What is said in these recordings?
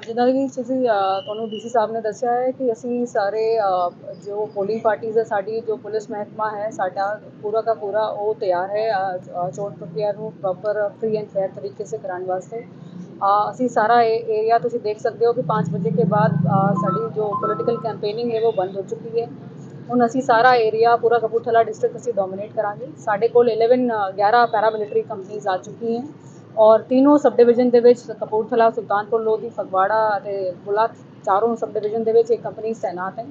ਜਿੱਦਾਂ ਕਿ ਤੁਸੀਂ ਅ, ਤੁਹਾਨੂੰ ਡੀਸੀ ਸਾਹਿਬ ਨੇ ਦੱਸਿਆ ਹੈ ਕਿ ਅਸੀਂ ਸਾਰੇ ਅ, ਜੋ ਪੋਲਿੰਗ ਪਾਰਟੀਆਂ ਹੈ ਸਾਡੀ ਜੋ ਪੁਲਿਸ ਮਹਿਕਮਾ ਹੈ ਸਾਡਾ ਪੂਰਾ ਦਾ ਪੂਰਾ ਉਹ ਤਿਆਰ ਹੈ ਅ, ਅ, ਚੋਣ ਪ੍ਰਕਿਰਿਆ ਨੂੰ ਪ੍ਰੋਪਰ ਫ੍ਰੀ ਐਂਡ ਫੇਅਰ ਤਰੀਕੇ ਸੇ ਕਰਾਉਣ ਵਾਸਤੇ। ਅ, ਅਸੀਂ ਸਾਰਾ ਏਰੀਆ ਤੁਸੀਂ ਦੇਖ ਸਕਦੇ ਹੋ ਕਿ 5 ਵਜੇ ਕੇ ਬਾਅਦ ਅ, ਸਾਡੀ ਜੋ ਪੋਲੀਟੀਕਲ ਕੈਂਪੇਨਿੰਗ ਹੈ ਉਹ ਬੰਦ ਹੋ ਚੁੱਕੀ ਹੈ। ਹੁਣ ਅਸੀਂ ਸਾਰਾ ਏਰੀਆ ਪੂਰਾ ਕਪੂਰਥਲਾ ਡਿਸਟ੍ਰਿਕਟ ਅਸੀਂ ਡੋਮੀਨੇਟ ਕਰਾਂਗੇ। ਸਾਡੇ ਕੋਲ 11 ਅ, 11 ਪੈਰਾਮਿਲਟਰੀ ਕੰਪਨੀਆਂ ਆ ਚੁੱਕੀ ਹੈ ਔਰ ਤਿੰਨੋਂ ਸਬ ਡਿਵੀਜ਼ਨ ਦੇ ਵਿੱਚ ਕਪੂਰਥਲਾ, ਸੁਲਤਾਨਪੁਰ, ਲੋਧੀ, ਫਗਵਾੜਾ ਅਤੇ ਬੁਲਾ ਚਾਰੋਂ ਸਬ ਡਿਵੀਜ਼ਨ ਦੇ ਵਿੱਚ ਇਹ ਕੰਪਨੀ ਤਾਇਨਾਤ ਹੈ।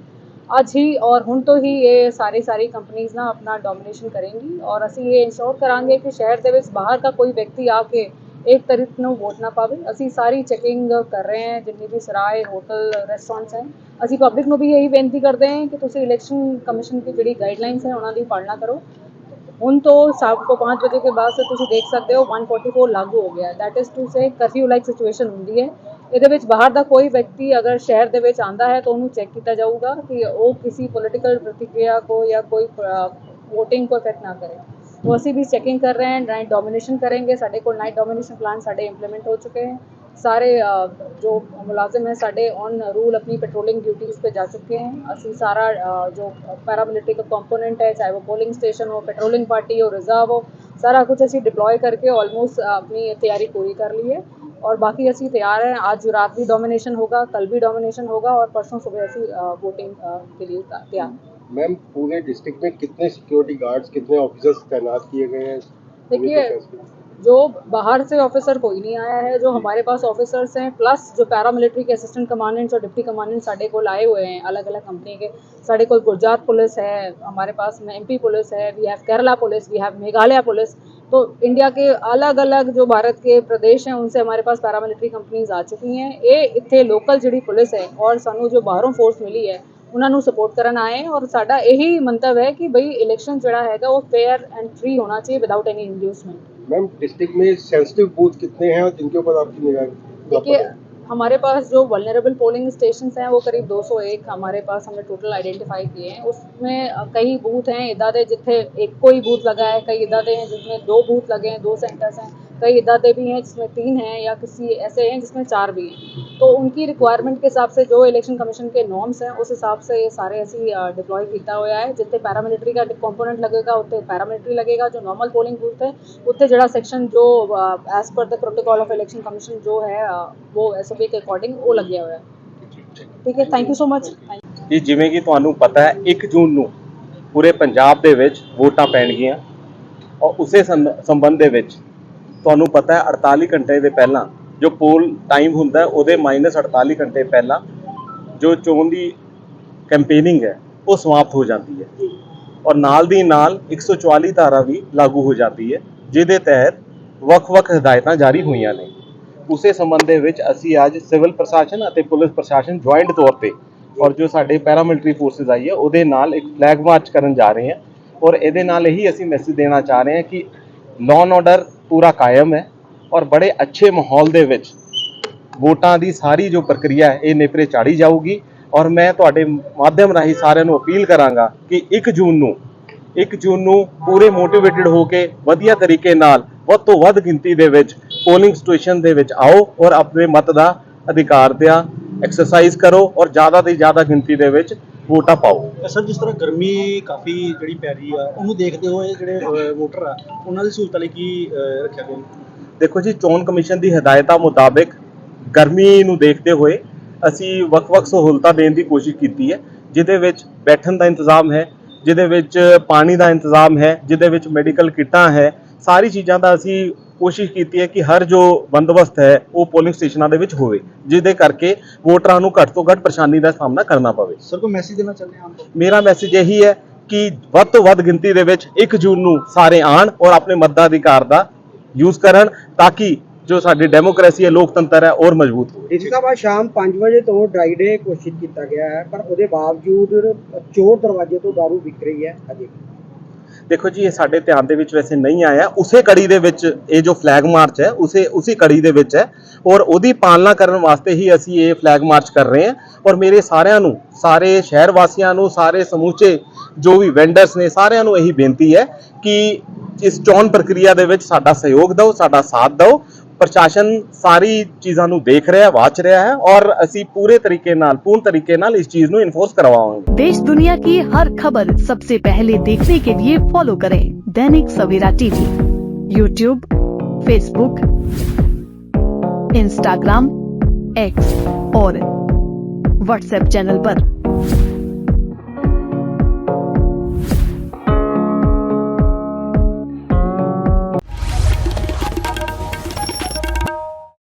ਅੱਜ ਹੀ ਔਰ ਹੁਣ ਤੋਂ ਹੀ ਇਹ ਸਾਰੀ ਸਾਰੀ ਕੰਪਨੀਆਂ ਨਾ ਆਪਣਾ ਡੋਮੀਨੇਸ਼ਨ ਕਰੇਂਗੀ ਔਰ ਅਸੀਂ ਇਹ ਇੰਸ਼ੋਰ ਕਰਾਂਗੇ ਕਿ ਸ਼ਹਿਰ ਦੇ ਵਿੱਚ ਬਾਹਰ ਦਾ ਕੋਈ ਵਿਅਕਤੀ ਆ ਕੇ ਇੱਕ ਤਰੀਕ ਨੂੰ ਵੋਟ ਨਾ ਪਾਵੇ। ਅਸੀਂ ਸਾਰੀ ਚੈਕਿੰਗ ਕਰ ਰਹੇ ਹਾਂ, ਜਿੰਨੀ ਵੀ ਸਰਾਏ, ਹੋਟਲ ਰੈਸਟੋਰੈਂਟਸ ਹੈ, ਅਸੀਂ ਪਬਲਿਕ ਨੂੰ ਵੀ ਇਹੀ ਬੇਨਤੀ ਕਰਦੇ ਹਾਂ ਕਿ ਤੁਸੀਂ ਇਲੈਕਸ਼ਨ ਕਮਿਸ਼ਨ ਦੀ ਜਿਹੜੀ ਗਾਈਡਲਾਈਨਸ ਹੈ, ਉਹਨਾਂ ਦੀ ਪਾਲਣਾ ਕਰੋ। ਹੁਣ ਤੋਂ शाम को पाँच बजे के बाद से ਤੁਸੀਂ ਦੇਖ ਸਕਦੇ ਹੋ 144 ਲਾਗੂ ਹੋ ਗਿਆ that is to say curfew like situation ਹੁੰਦੀ ਹੈ ਇਹਦੇ ਵਿੱਚ ਬਾਹਰ ਦਾ ਕੋਈ ਵਿਅਕਤੀ ਅਗਰ ਸ਼ਹਿਰ ਦੇ ਵਿੱਚ ਆਂਦਾ ਹੈ ਤਾਂ ਉਹਨੂੰ ਚੈੱਕ ਕੀਤਾ ਜਾਊਗਾ ਕਿ ਉਹ ਕਿਸੇ ਪੋਲੀਟੀਕਲ ਪ੍ਰਤੀਕਿਰਿਆ को या कोई ਵੋਟਿੰਗ को ਇਫੈਕਟ ਨਾ ਕਰੇ तो ਅਸੀਂ भी चेकिंग कर रहे हैं नाइट डोमिनेशन करेंगे ਸਾਡੇ ਕੋਲ ਨਾਈਟ ਡੋਮੀਨੇਸ਼ਨ ਪਲਾਨ ਸਾਡੇ ਇੰਪਲੀਮੈਂਟ ਹੋ ਚੁੱਕੇ हैं सारे जो मुलाजिम हैं साढ़े ऑन रूल अपनी पेट्रोलिंग ड्यूटीज़ पे जा चुके हैं। असी सारा जो पैरामिलिट्री का कंपोनेंट है चाहे वो पोलिंग स्टेशन हो पेट्रोलिंग पार्टी हो रिज़र्व हो सारा कुछ असी डिप्लॉय करके ऑलमोस्ट अपनी तैयारी पूरी कर ली है। और बाकी असी तैयार हैं। आज रात भी डोमिनेशन होगा कल भी डोमिनेशन होगा और परसों सुबह असी वोटिंग के लिए तैयार। मैम पूरे डिस्ट्रिक्ट में कितने सिक्योरिटी गार्ड्स कितने ऑफिसर्स तैनात किए गए हैं? देखिए जो बाहर से ऑफिसर कोई नहीं आया है जो हमारे पास ऑफिसर्स हैं प्लस जो पैरामिलिट्री के असिस्टेंट कमांडेंट्स और डिप्टी कमांडेंट साढ़े को आए हुए हैं अलग अलग कंपनी के साढ़े को गुजरात पुलिस है हमारे पास में एमपी पुलिस है we have Kerala police we have Meghalaya police तो इंडिया के अलग अलग जो भारत के प्रदेश हैं उनसे हमारे पास पैरामिलिट्री कंपनीज आ चुकी हैं ये इतने लोकल जी पुलिस है और सानू जो बाहरों फोर्स मिली है ਉਹਨਾਂ ਨੂੰ ਸਪੋਰਟ ਕਰਨ ਆਏ हैं और ਸਾਡਾ ਇਹੀ ਮੰਤਵ ਹੈ ਕਿ ਬਈ ਇਲੈਕਸ਼ਨ ਜਿਹੜਾ ਹੈਗਾ ਉਹ ਫੇਅਰ ਐਂਡ ਫ੍ਰੀ ਹੋਣਾ चाहिए without any inducement ma'am district में सेंसिटिव बूथ कितने हैं और जिनके ऊपर आपकी निगाह देखिए हमारे पास जो वल्नरेबल पोलिंग स्टेशन हैं वो करीब 201 हमारे पास हमने टोटल आइडेंटिफाई किए हैं। उसमें कई बूथ हैं इदादे जिथे एक कोई बूथ लगा है कई इदादे हैं जिसमें दो बूथ लगे हैं दो सेंटर्स हैं। कई इदादे भी हैं जिसमें तीन हैं या किसी ऐसे हैं जिसमें चार भी हैं तो उनकी रिक्वायरमेंट के हिसाब से जो इलेक्शन कमीशन के नॉर्म्स हैं उस हिसाब से ये सारे ऐसी डिप्लॉय किया हुआ है जितने पैरामिलिट्री का कॉम्पोनेंट लगेगा उतने पैरामिलिट्री लगेगा जो नॉर्मल पोलिंग बूथ है उतने जड़ा सेक्शन जो as per the protocol of election commission जो है वो एस के अकॉर्डिंग ਉਹ ਲੱਗਿਆ ਹੋਇਆ ਠੀਕ ਹੈ ਥੈਂਕ ਯੂ ਸੋ ਮਚ ਜੀ ਜਿਵੇਂ ਕਿ ਤੁਹਾਨੂੰ ਪਤਾ ਹੈ 1 ਜੂਨ ਨੂੰ ਪੂਰੇ ਪੰਜਾਬ ਦੇ ਵਿੱਚ ਵੋਟਾਂ ਪੈਣਗੀਆਂ ਔਰ ਉਸੇ ਸੰਬੰਧ ਦੇ ਵਿੱਚ ਤੁਹਾਨੂੰ ਪਤਾ ਹੈ 48 ਘੰਟੇ ਦੇ ਪਹਿਲਾਂ ਜੋ ਪੋਲ ਟਾਈਮ ਹੁੰਦਾ ਉਹਦੇ ਮਾਈਨਸ 48 ਘੰਟੇ ਪਹਿਲਾਂ ਜੋ ਚੋਣ ਦੀ ਕੈਂਪੇਨਿੰਗ ਹੈ, ਉਹ ਸਮਾਪਤ ਹੋ ਜਾਂਦੀ ਹੈ। ਔਰ ਨਾਲ ਦੀ ਨਾਲ 144 ਧਾਰਾ ਵੀ ਲਾਗੂ ਹੋ ਜਾਂਦੀ ਹੈ, ਜਿਹਦੇ ਤਹਿਤ ਵੱਖ-ਵੱਖ ਹਦਾਇਤਾਂ ਜਾਰੀ ਹੋਈਆਂ ਨੇ। ਉਸੇ ਸੰਬੰਧ ਦੇ ਵਿੱਚ ਅਸੀਂ ਅੱਜ ਸਿਵਲ ਪ੍ਰਸ਼ਾਸਨ ਅਤੇ ਪੁਲਿਸ ਪ੍ਰਸ਼ਾਸਨ ਜੁਆਇੰਟ ਤੌਰ ਤੇ ਔਰ ਜੋ ਸਾਡੇ ਪੈਰਾਮਿਲਟਰੀ ਫੋਰਸਸ ਆਈ ਹੈ, ਉਹਦੇ ਨਾਲ ਇੱਕ ਫਲੈਗ ਮਾਰਚ ਕਰਨ ਜਾ ਰਹੇ ਹਾਂ। ਔਰ ਇਹਦੇ ਨਾਲ ਇਹੀ ਅਸੀਂ ਮੈਸੇਜ ਦੇਣਾ ਚਾਹ ਰਹੇ ਹਾਂ ਕਿ ਲਾਅ ਐਂਡ ਆਰਡਰ ਪੂਰਾ ਕਾਇਮ ਹੈ ਔਰ ਬੜੇ ਅੱਛੇ ਮਾਹੌਲ ਦੇ ਵਿੱਚ ਵੋਟਾਂ ਦੀ ਸਾਰੀ ਜੋ ਪ੍ਰਕਿਰਿਆ ਹੈ, ਇਹ ਨੇਪਰੇ ਚਾੜੀ ਜਾਊਗੀ ਔਰ ਮੈਂ ਤੁਹਾਡੇ ਮਾਧਿਅਮ ਰਾਹੀਂ ਸਾਰਿਆਂ ਨੂੰ ਅਪੀਲ ਕਰਾਂਗਾ ਕਿ 1 ਜੂਨ ਨੂੰ 1 ਜੂਨ ਨੂੰ ਪੂਰੇ ਮੋਟੀਵੇਟਿਡ ਹੋ ਕੇ ਵਧੀਆ ਤਰੀਕੇ ਨਾਲ ਵੱਧ ਤੋਂ ਵੱਧ ਗਿਣਤੀ ਦੇ ਵਿੱਚ ਪੋਲਿੰਗ ਸਟੇਸ਼ਨ ਦੇ ਵਿੱਚ ਆਓ ਔਰ ਆਪਣੇ ਮਤ ਦਾ ਅਧਿਕਾਰ ਦਾ ਐਕਸਰਸਾਈਜ਼ ਕਰੋ ਔਰ ਜ਼ਿਆਦਾ ਤੋਂ ਜ਼ਿਆਦਾ ਗਿਣਤੀ ਦੇ ਵਿੱਚ ਵੋਟਾਂ ਪਾਓ। ਸਰ ਜਿਸ ਤਰ੍ਹਾਂ ਗਰਮੀ ਕਾਫੀ ਜਿਹੜੀ ਪੈ ਰਹੀ ਆ ਉਹਨੂੰ ਦੇਖਦੇ ਹੋਏ ਜਿਹੜੇ ਵੋਟਰ ਆ ਉਹਨਾਂ ਦੀ ਸਹੂਲਤ ਲਈ ਕੀ ਰੱਖਿਆ ਗਿਆ? ਦੇਖੋ ਜੀ ਚੋਣ ਕਮਿਸ਼ਨ ਦੀ ਹਦਾਇਤਾਂ ਮੁਤਾਬਿਕ ਗਰਮੀ ਨੂੰ ਦੇਖਦੇ ਹੋਏ ਅਸੀਂ ਵੱਖ-ਵੱਖ ਸਹੂਲਤਾਂ ਦੇਣ ਦੀ ਕੋਸ਼ਿਸ਼ ਕੀਤੀ ਹੈ ਜਿਹਦੇ ਵਿੱਚ ਬੈਠਣ ਦਾ ਇੰਤਜ਼ਾਮ ਹੈ ਜਿਹਦੇ ਵਿੱਚ ਪਾਣੀ ਦਾ ਇੰਤਜ਼ਾਮ ਹੈ ਜਿਹਦੇ ਵਿੱਚ ਮੈਡੀਕਲ ਕਿੱਟਾਂ ਹੈ ਸਾਰੀ ਚੀਜ਼ਾਂ ਦਾ ਅਸੀਂ ਕੋਸ਼ਿਸ਼ ਕੀਤੀ ਹੈ ਕਿ ਹਰ ਜੋ ਬੰਦੋਬਸਤ ਹੈ ਉਹ ਪੋਲਿੰਗ ਸਟੇਸ਼ਨਾਂ ਦੇ ਵਿੱਚ ਹੋਵੇ ਜਿਹਦੇ ਕਰਕੇ ਵੋਟਰਾਂ ਨੂੰ ਘੱਟ ਤੋਂ ਘੱਟ ਪਰੇਸ਼ਾਨੀ ਦਾ ਸਾਹਮਣਾ ਕਰਨਾ ਪਵੇ। ਸਰ ਕੋਈ ਮੈਸੇਜ ਦੇਣਾ ਚਾਹੁੰਦੇ ਤੌਰ ਮੇਰਾ ਮੈਸੇਜ ਇਹੀ ਹੈ ਕਿ ਵੱਧ ਤੋਂ ਵੱਧ ਗਿਣਤੀ ਦੇ ਵਿੱਚ 1 ਜੂਨ ਨੂੰ ਸਾਰੇ ਆਣ ਔਰ ਆਪਣੇ ਮਤਾਧਿਕਾਰ ਦਾ ਯੂਜ਼ ਕਰਨ ਤਾਂ ਕਿ ਜੋ ਸਾਡੀ ਡੈਮੋਕ੍ਰੇਸੀ ਹੈ ਲੋਕਤੰਤਰ ਹੈ ਔਰ ਮਜ਼ਬੂਤ ਹੋਵੇ। ਇਸ ਤੋਂ ਬਾਅਦ ਸ਼ਾਮ 5 ਵਜੇ ਤੋਂ ਡਰਾਈ ਡੇ ਘੋਸ਼ਿਤ ਕੀਤਾ ਗਿਆ ਹੈ ਪਰ ਉਹਦੇ ਬਾਵਜੂਦ ਚੋਰ ਦਰਵਾਜ਼ੇ ਤੋਂ दारू ਵਿਕ ਰਹੀ ਹੈ ਅਜੇ। ਦੇਖੋ ਜੀ, ਇਹ ਸਾਡੇ ਧਿਆਨ ਦੇ ਵਿੱਚ ਵੈਸੇ ਨਹੀਂ ਆਇਆ। ਉਸੇ ਕੜੀ ਦੇ ਵਿੱਚ ਇਹ ਜੋ ਫਲੈਗ ਮਾਰਚ ਹੈ, ਉਸੇ ਉਸੇ ਕੜੀ ਦੇ ਵਿੱਚ ਹੈ। ਔਰ ਉਹਦੀ ਪਾਲਣਾ ਕਰਨ ਵਾਸਤੇ ਹੀ ਅਸੀਂ ਇਹ ਫਲੈਗ ਮਾਰਚ ਕਰ ਰਹੇ ਹਾਂ। ਔਰ ਮੇਰੇ ਸਾਰਿਆਂ ਨੂੰ, ਸਾਰੇ ਸ਼ਹਿਰ ਵਾਸੀਆਂ ਨੂੰ, ਸਾਰੇ ਸਮੂਚੇ ਜੋ ਵੀ ਵੈਂਡਰਸ ਨੇ, ਸਾਰਿਆਂ ਨੂੰ ਇਹੀ ਬੇਨਤੀ ਹੈ ਕਿ ਇਸ ਚੋਣ ਪ੍ਰਕਿਰਿਆ ਦੇ ਵਿੱਚ ਸਾਡਾ ਸਹਿਯੋਗ ਦਿਓ, ਸਾਡਾ ਸਾਥ ਦਿਓ। ਪ੍ਰਸ਼ਾਸਨ ਸਾਰੀ ਚੀਜ਼ਾਂ ਨੂੰ ਦੇਖ ਰਿਹਾ ਹੈ ਵਾਚ ਰਿਹਾ ਹੈ ਔਰ ਅਸੀਂ ਪੂਰੇ ਤਰੀਕੇ ਨਾਲ ਪੂਰਨ ਤਰੀਕੇ ਨਾਲ ਇਸ ਚੀਜ਼ ਨੂੰ ਇਨਫੋਰਸ ਕਰਵਾਵਾਂਗੇ देश दुनिया की हर खबर सबसे पहले देखने के लिए फॉलो करें Dainik Savera TV YouTube Facebook Instagram X और व्हाट्सएप चैनल पर।